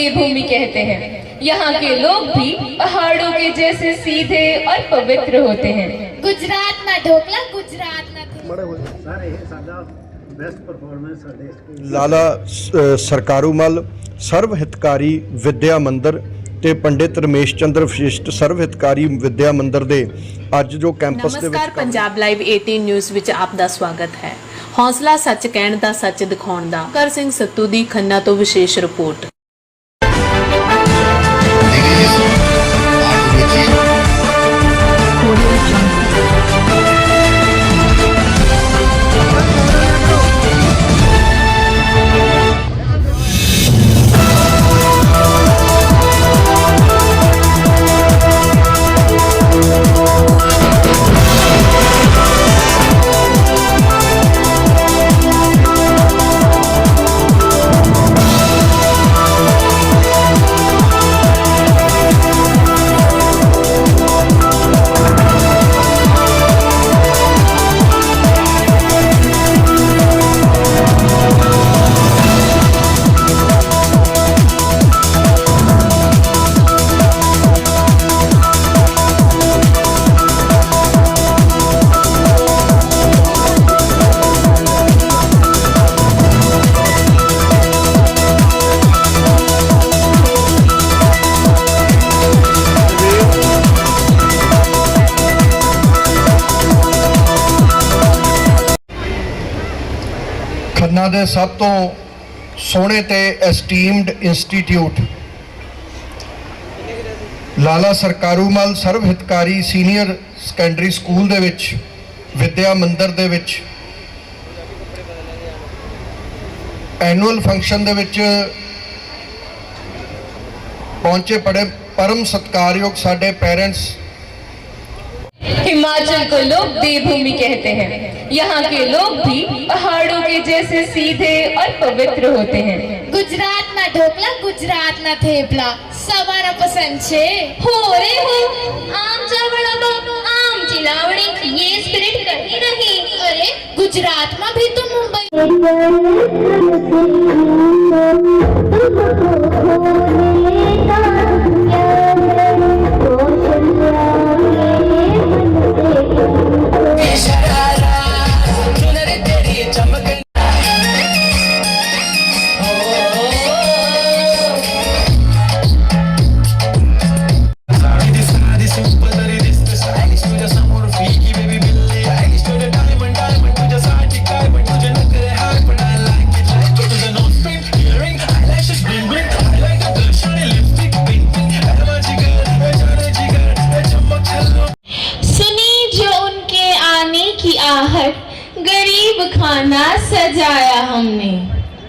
देवभूमि कहते हैं यहाँ के लोग भी पहाड़ों के जैसे सीधे और पवित्र होते हैं ਗੁਜਰਾਤ ਨਾ ਢੋਕਲਾ ਗੁਜਰਾਤ ਨਾ ਥੇਪਲਾ। ਸਰ ਇਹ ਸਾਡਾ ਬੈਸਟ ਪਰਫਾਰਮੈਂਸ ਸਾਡੇ ਸਕੂਲ ਲਾਲਾ ਸ- ਸਰਕਾਰੂ ਮਲ ਸਰਵ ਹਿਤਕਾਰੀ ਵਿਦਿਆ ਮੰਦਿਰ ਤੇ ਪੰਡਿਤ ਰਮੇਸ਼ ਚੰਦਰ ਵਿਸ਼ਿਸ਼ਟ ਸਰਵ ਹਿਤਕਾਰੀ ਵਿਦਿਆ ਮੰਦਿਰ ਦੇ ਅੱਜ ਜੋ ਕੈਂਪਸ ਦੇ ਨਮਸਕਾਰ ਵਿੱਚ ਪੰਜਾਬ ਲਾਈਵ 18 ਨਿਊਜ਼ ਵਿੱਚ ਆਪ ਦਾ ਸਵਾਗਤ ਹੈ ਹੌਸਲਾ ਸੱਚ ਕਹਿਣ ਦਾ ਸੱਚ ਦਿਖਾਉਣ ਦਾ ਕਰ ਸਿੰਘ ਸੱਤੂ ਦੀ ਖੰਨਾ ਤੋਂ ਵਿਸ਼ੇਸ਼ ਰਿਪੋਰਟ ਖੰਨਾ ਦੇ ਸਭ ਤੋਂ ਸੋਹਣੇ ਤੇ esteemed institute Lala Sarkarumal Sarv Hitkari senior secondary school ਦੇ ਵਿੱਚ, ਵਿਦਿਆ ਮੰਦਿਰ ਦੇ ਵਿੱਚ ਐਨੂਅਲ ਫੰਕਸ਼ਨ ਦੇ ਵਿੱਚ ਪਹੁੰਚੇ ਪੜੇ ਪਰਮ ਸਤਿਕਾਰਯੋਗ ਸਾਡੇ ਪੇਰੈਂਟਸ हिमाचल को लोग देवभूमि कहते हैं। यहाँ के लोग भी पहाड़ों के जैसे सीधे और पवित्र होते हैं। गुजरात ना ढोकला गुजरात ना थेपला। सवारा पसंद छे? हो रे हो। आम चावड़ा तो आम चिलावड़ी ये स्पिरिट कहीं नहीं अरे गुजरात में भी तो मुंबई खाना सजाया हमने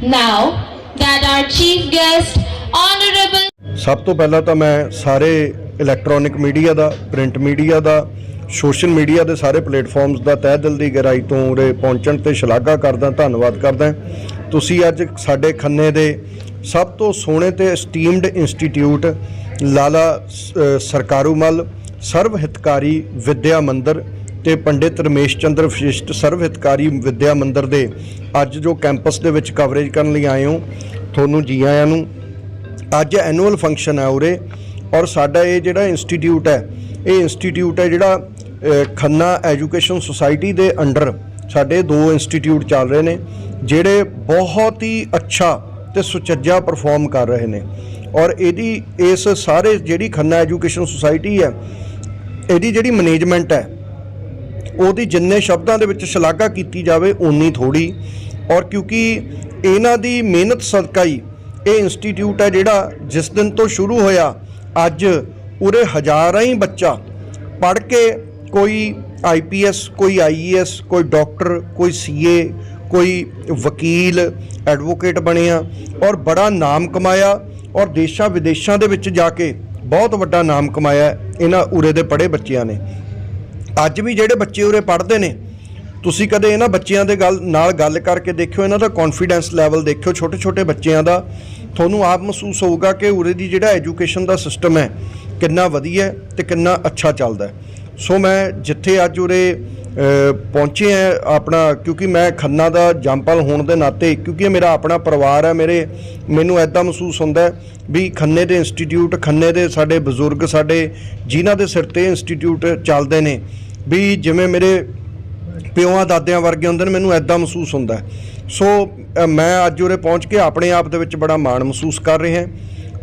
now that our chief guest honourable ਸਭ ਤੋਂ ਪਹਿਲਾਂ ਤਾਂ ਮੈਂ ਸਾਰੇ ਇਲੈਕਟ੍ਰੋਨਿਕ ਮੀਡੀਆ ਦਾ ਪ੍ਰਿੰਟ ਮੀਡੀਆ ਦਾ ਸੋਸ਼ਲ ਮੀਡੀਆ ਦੇ ਸਾਰੇ ਪਲੇਟਫਾਰਮਸ ਦਾ ਤਹਿ ਦਿਲ ਦੀ ਗਹਿਰਾਈ ਤੋਂ ਉਰੇ ਪਹੁੰਚਣ ਤੇ ਸ਼ਲਾਘਾ ਕਰਦਾ ਧੰਨਵਾਦ ਕਰਦਾ ਤੁਸੀਂ ਅੱਜ ਸਾਡੇ ਖੰਨੇ ਦੇ ਸਭ ਤੋਂ ਸੋਹਣੇ ਤੇ ਐਸਟੀਮਡ ਇੰਸਟੀਚਿਊਟ ਲਾਲਾ ਸ- ਸਰਕਾਰੂ ਮਲ ਸਰਵ ਹਿਤਕਾਰੀ ਵਿਦਿਆ ਮੰਦਿਰ ਤੇ ਪੰਡਿਤ ਰਮੇਸ਼ ਚੰਦਰ ਵਿਸ਼ਿਸ਼ਟ ਸਰਵ ਹਿਤਕਾਰੀ ਵਿਦਿਆ ਮੰਦਿਰ ਦੇ ਅੱਜ ਜੋ ਕੈਂਪਸ ਦੇ ਵਿੱਚ ਕਵਰੇਜ ਕਰਨ ਲਈ ਆਏ ਹੋ, ਤੁਹਾਨੂੰ ਜੀ ਆਇਆਂ ਨੂੰ। ਅੱਜ ਐਨੂਅਲ ਫੰਕਸ਼ਨ ਹੈ ਉਰੇ ਔਰ ਸਾਡਾ ਇਹ ਜਿਹੜਾ ਇੰਸਟੀਟਿਊਟ ਹੈ, ਇਹ ਇੰਸਟੀਟਿਊਟ ਹੈ ਜਿਹੜਾ ਖੰਨਾ ਐਜੂਕੇਸ਼ਨ ਸੁਸਾਇਟੀ ਦੇ ਅੰਡਰ ਸਾਡੇ ਦੋ ਇੰਸਟੀਟਿਊਟ ਚੱਲ ਰਹੇ ਨੇ, ਜਿਹੜੇ ਬਹੁਤ ਹੀ ਅੱਛਾ ਤੇ ਸੁਚੱਜਾ ਪਰਫਾਰਮ ਕਰ ਰਹੇ ਨੇ। ਔਰ ਇਹਦੀ, ਇਸ ਸਾਰੇ ਜਿਹੜੀ ਖੰਨਾ ਐਜੂਕੇਸ਼ਨ ਸੁਸਾਇਟੀ ਹੈ, ਇਹਦੀ ਜਿਹੜੀ ਮੈਨੇਜਮੈਂਟ ਹੈ ਉਹਦੀ ਜਿੰਨੇ ਸ਼ਬਦਾਂ ਦੇ ਵਿੱਚ ਸ਼ਲਾਘਾ ਕੀਤੀ ਜਾਵੇ, ਓਨੀ ਥੋੜੀ ਔਰ ਕਿਉਂਕਿ ਇਹਨਾਂ ਦੀ ਮਿਹਨਤ ਸਦਕਾ ਹੀ ਇਹ ਇੰਸਟੀਚਿਊਟ ਹੈ ਜਿਹੜਾ ਜਿਸ ਦਿਨ ਤੋਂ ਸ਼ੁਰੂ ਹੋਇਆ, ਅੱਜ ਉਰੇ ਹਜ਼ਾਰਾਂ ਹੀ ਬੱਚਾ ਪੜ੍ਹ ਕੇ ਕੋਈ ਆਈਪੀਐਸ ਕੋਈ ਆਈਏਐਸ ਕੋਈ ਡਾਕਟਰ, ਕੋਈ ਸੀਏ ਕੋਈ ਵਕੀਲ, ਐਡਵੋਕੇਟ ਬਣਿਆ ਔਰ ਬੜਾ ਨਾਮ ਕਮਾਇਆ ਔਰ ਦੇਸ਼ਾਂ ਵਿਦੇਸ਼ਾਂ ਦੇ ਵਿੱਚ ਜਾ ਕੇ ਬਹੁਤ ਵੱਡਾ ਨਾਮ ਕਮਾਇਆ ਇਹਨਾਂ ਉਰੇ ਦੇ ਪੜ੍ਹੇ ਬੱਚਿਆਂ ਨੇ। ਅੱਜ ਵੀ ਜਿਹੜੇ ਬੱਚੇ ਉਰੇ ਪੜ੍ਹਦੇ ਨੇ, ਤੁਸੀਂ ਕਦੇ ਇਹਨਾਂ ਬੱਚਿਆਂ ਦੇ ਗੱਲ ਨਾਲ ਗੱਲ ਕਰਕੇ ਦੇਖਿਓ, ਇਹਨਾਂ ਦਾ ਕੌਨਫੀਡੈਂਸ ਲੈਵਲ ਦੇਖਿਓ ਛੋਟੇ ਛੋਟੇ ਬੱਚਿਆਂ ਦਾ। ਤੁਹਾਨੂੰ ਆਪ ਮਹਿਸੂਸ ਹੋਊਗਾ ਕਿ ਉਰੇ ਦੀ ਜਿਹੜਾ ਐਜੂਕੇਸ਼ਨ ਦਾ ਸਿਸਟਮ ਹੈ, ਕਿੰਨਾ ਵਧੀਆ ਹੈ ਤੇ ਕਿੰਨਾ ਅੱਛਾ ਚੱਲਦਾ ਹੈ। ਸੋ ਮੈਂ ਜਿੱਥੇ ਅੱਜ ਉਰੇ ਪਹੁੰਚੇ ਆ ਆਪਣਾ, ਕਿਉਂਕਿ ਮੈਂ ਖੰਨਾ ਦਾ ਜੰਪਲ ਹੋਣ ਦੇ ਨਾਤੇ, ਕਿਉਂਕਿ ਇਹ ਮੇਰਾ ਆਪਣਾ ਪਰਿਵਾਰ ਹੈ, ਮੇਰੇ, ਮੈਨੂੰ ਐਦਾਂ ਮਹਿਸੂਸ ਹੁੰਦਾ ਵੀ ਖੰਨੇ ਦੇ ਇੰਸਟੀਚਿਊਟ ਖੰਨੇ ਦੇ ਸਾਡੇ ਬਜ਼ੁਰਗ, ਸਾਡੇ, ਜਿਨ੍ਹਾਂ ਦੇ ਸਿਰ ਤੇ ਇੰਸਟੀਚਿਊਟ ਚੱਲਦੇ ਨੇ, ਵੀ ਜਿਵੇਂ ਮੇਰੇ ਪਿਓਆਂ ਦਾਦਿਆਂ ਵਰਗੇ ਹੁੰਦੇ ਨੇ, ਮੈਨੂੰ ਐਦਾਂ ਮਹਿਸੂਸ ਹੁੰਦਾ। ਸੋ ਮੈਂ ਅੱਜ ਉਰੇ ਪਹੁੰਚ ਕੇ ਆਪਣੇ ਆਪ ਦੇ ਵਿੱਚ ਬੜਾ ਮਾਣ ਮਹਿਸੂਸ ਕਰ ਰਿਹਾ।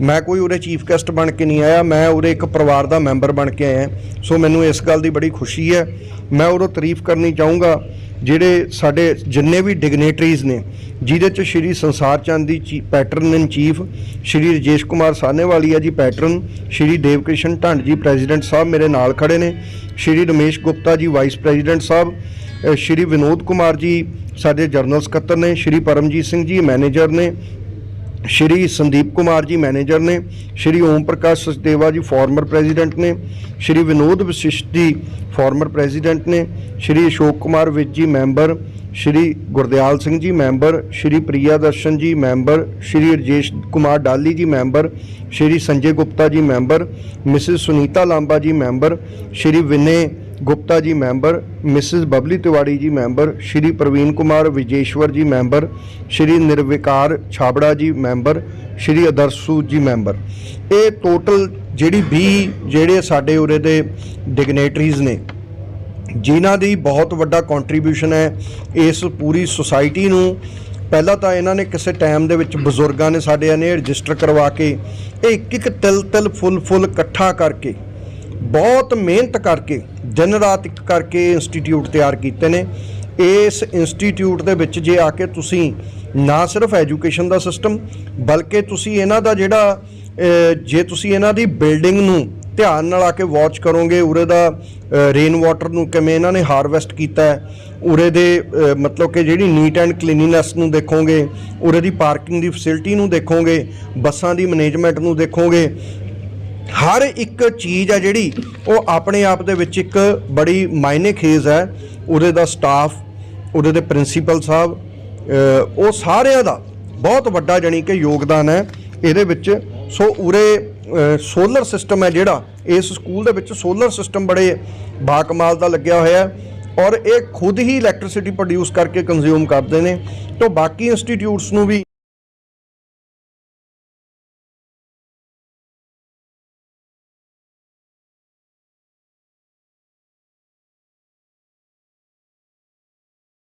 ਮੈਂ ਕੋਈ ਉਹਦੇ ਚੀਫ ਗੈਸਟ ਬਣ ਕੇ ਨਹੀਂ ਆਇਆ, ਮੈਂ ਉਹਦੇ ਇੱਕ ਪਰਿਵਾਰ ਦਾ ਮੈਂਬਰ ਬਣ ਕੇ ਆਇਆ। ਸੋ ਮੈਨੂੰ ਇਸ ਗੱਲ ਦੀ ਬੜੀ ਖੁਸ਼ੀ ਹੈ। ਮੈਂ ਉਰੋਂ ਤਾਰੀਫ ਕਰਨੀ ਚਾਹੂੰਗਾ, ਜਿਹੜੇ ਸਾਡੇ ਜਿੰਨੇ ਵੀ ਡਿਗਨੇਟਰੀਜ਼ ਨੇ, ਜਿਹਦੇ ਚ ਸ਼੍ਰੀ ਸੰਸਾਰ ਚੰਦ ਦੀ ਚੀ patron in chief Shri Rajesh Kumar Sahnewali ਆ ਜੀ ਪੈਟਰਨ ਸ਼੍ਰੀ ਦੇਵਕ੍ਰਿਸ਼ਨ ਢੰਡ ਜੀ ਪ੍ਰੈਜ਼ੀਡੈਂਟ ਸਾਹਿਬ ਮੇਰੇ ਨਾਲ ਖੜੇ ਨੇ, ਸ਼੍ਰੀ ਰਮੇਸ਼ ਗੁਪਤਾ ਜੀ ਵਾਈਸ ਪ੍ਰੈਜ਼ੀਡੈਂਟ ਸਾਹਿਬ ਸ਼੍ਰੀ ਵਿਨੋਦ ਕੁਮਾਰ ਜੀ ਸਾਡੇ ਜਰਨਲ ਸਕੱਤਰ ਨੇ, ਸ਼੍ਰੀ ਪਰਮਜੀਤ ਸਿੰਘ ਜੀ ਮੈਨੇਜਰ ਨੇ ਸ਼੍ਰੀ ਸੰਦੀਪ ਕੁਮਾਰ ਜੀ ਮੈਨੇਜਰ ਨੇ, ਸ਼੍ਰੀ ਓਮ ਪ੍ਰਕਾਸ਼ ਸਚਦੇਵਾ ਜੀ ਫਾਰਮਰ ਪ੍ਰੈਜ਼ੀਡੈਂਟ ਨੇ, ਸ਼੍ਰੀ ਵਿਨੋਦ ਵਸਿਸ਼ਟ ਜੀ ਫਾਰਮਰ ਪ੍ਰੈਜ਼ੀਡੈਂਟ ਨੇ, ਸ਼੍ਰੀ ਅਸ਼ੋਕ ਕੁਮਾਰ ਵਿਜ ਜੀ ਮੈਂਬਰ, ਸ਼੍ਰੀ ਗੁਰਦਿਆਲ ਸਿੰਘ ਜੀ ਮੈਂਬਰ, ਸ਼੍ਰੀ ਪ੍ਰਿਆ ਦਰਸ਼ਨ ਜੀ ਮੈਂਬਰ, ਸ਼੍ਰੀ ਰਜੇਸ਼ ਕੁਮਾਰ ਡਾਲੀ ਜੀ ਮੈਂਬਰ, ਸ਼੍ਰੀ ਸੰਜੇ ਗੁਪਤਾ ਜੀ ਮੈਂਬਰ, ਮਿਸਿਸ ਸੁਨੀਤਾ ਲਾਂਬਾ ਜੀ ਮੈਂਬਰ, ਸ਼੍ਰੀ Vinay Gupta ji member, Mrs Babli Tiwari ji member, Shri Praveen Kumar Vijeshwar ji member, Shri ਨਿਰਵਿਕਾਰ Chhabra ਜੀ ਮੈਂਬਰ, ਸ਼੍ਰੀ ਅਦਰਸੂ ਜੀ ਮੈਂਬਰ। ਇਹ ਟੋਟਲ ਜਿਹੜੀ 20 ਜਿਹੜੇ ਸਾਡੇ ਉਰੇ ਦੇ ਡਿਗਨੇਟਰੀਜ਼ ਨੇ, ਜਿਨ੍ਹਾਂ ਦੀ ਬਹੁਤ ਵੱਡਾ ਕੰਟਰੀਬਿਊਸ਼ਨ ਹੈ ਇਸ ਪੂਰੀ ਸੁਸਾਇਟੀ ਨੂੰ। ਪਹਿਲਾਂ ਤਾਂ ਇਹਨਾਂ ਨੇ ਕਿਸੇ ਟਾਈਮ ਦੇ ਵਿੱਚ ਬਜ਼ੁਰਗਾਂ ਨੇ ਸਾਡੇ ਨੇ ਰਜਿਸਟਰ ਕਰਵਾ ਕੇ, ਇਹ ਇੱਕ ਇੱਕ ਤਿਲ ਤਿਲ ਫੁੱਲ ਫੁੱਲ ਇਕੱਠਾ ਕਰਕੇ ਬਹੁਤ ਮਿਹਨਤ ਕਰਕੇ, ਦਿਨ ਰਾਤ ਇੱਕ ਕਰਕੇ ਇੰਸਟੀਚਿਊਟ ਤਿਆਰ ਕੀਤੇ ਨੇ। ਇਸ ਇੰਸਟੀਚਿਊਟ ਦੇ ਵਿੱਚ ਜੇ ਆ ਕੇ ਤੁਸੀਂ ਨਾ ਸਿਰਫ ਐਜੂਕੇਸ਼ਨ ਦਾ ਸਿਸਟਮ ਬਲਕਿ ਤੁਸੀਂ ਇਹਨਾਂ ਦਾ ਜਿਹੜਾ ਜੇ ਤੁਸੀਂ ਇਹਨਾਂ ਦੀ ਬਿਲਡਿੰਗ ਨੂੰ ਧਿਆਨ ਨਾਲ ਆ ਕੇ ਵਾਚ ਕਰੋਗੇ, ਉਰੇ ਦਾ ਰੇਨ ਵਾਟਰ ਨੂੰ ਕਿਵੇਂ ਇਹਨਾਂ ਨੇ ਹਾਰਵੈਸਟ ਕੀਤਾ ਹੈ, ਉਰੇ ਦੇ ਮਤਲਬ ਕਿ ਜਿਹੜੀ ਨੀਟ ਐਂਡ ਕਲੀਨਿਨੈਸ ਨੂੰ ਦੇਖੋਗੇ, ਉਰੇ ਦੀ ਪਾਰਕਿੰਗ ਦੀ ਫੈਸਿਲਿਟੀ ਨੂੰ ਦੇਖੋਗੇ, ਬੱਸਾਂ ਦੀ ਮੈਨੇਜਮੈਂਟ ਨੂੰ ਦੇਖੋਗੇ ਹਰ ਇੱਕ ਚੀਜ਼ ਹੈ ਜਿਹੜੀ, ਉਹ ਆਪਣੇ ਆਪ ਦੇ ਵਿੱਚ ਇੱਕ ਬੜੀ ਮਾਇਨੇ ਖੇਜ਼ ਹੈ। ਉਹਦੇ ਦਾ ਸਟਾਫ ਉਹਦੇ ਦੇ ਪ੍ਰਿੰਸੀਪਲ ਸਾਹਿਬ ਉਹ ਸਾਰਿਆਂ ਦਾ ਬਹੁਤ ਵੱਡਾ ਜਾਣੀ ਕਿ ਯੋਗਦਾਨ ਹੈ ਇਹਦੇ ਵਿੱਚ। ਸੋ ਉਰੇ ਸੋਲਰ ਸਿਸਟਮ ਹੈ ਜਿਹੜਾ, ਇਸ ਸਕੂਲ ਦੇ ਵਿੱਚ ਸੋਲਰ ਸਿਸਟਮ ਬੜੇ ਬਾਕਮਾਲ ਦਾ ਲੱਗਿਆ ਹੋਇਆ ਹੈ ਔਰ ਇਹ ਖੁਦ ਹੀ ਇਲੈਕਟ੍ਰਿਸਿਟੀ ਪ੍ਰੋਡਿਊਸ ਕਰਕੇ ਕੰਜ਼ਿਊਮ ਕਰਦੇ ਨੇ। ਤੋਂ ਬਾਕੀ ਇੰਸਟੀਟਿਊਟਸ ਨੂੰ ਵੀ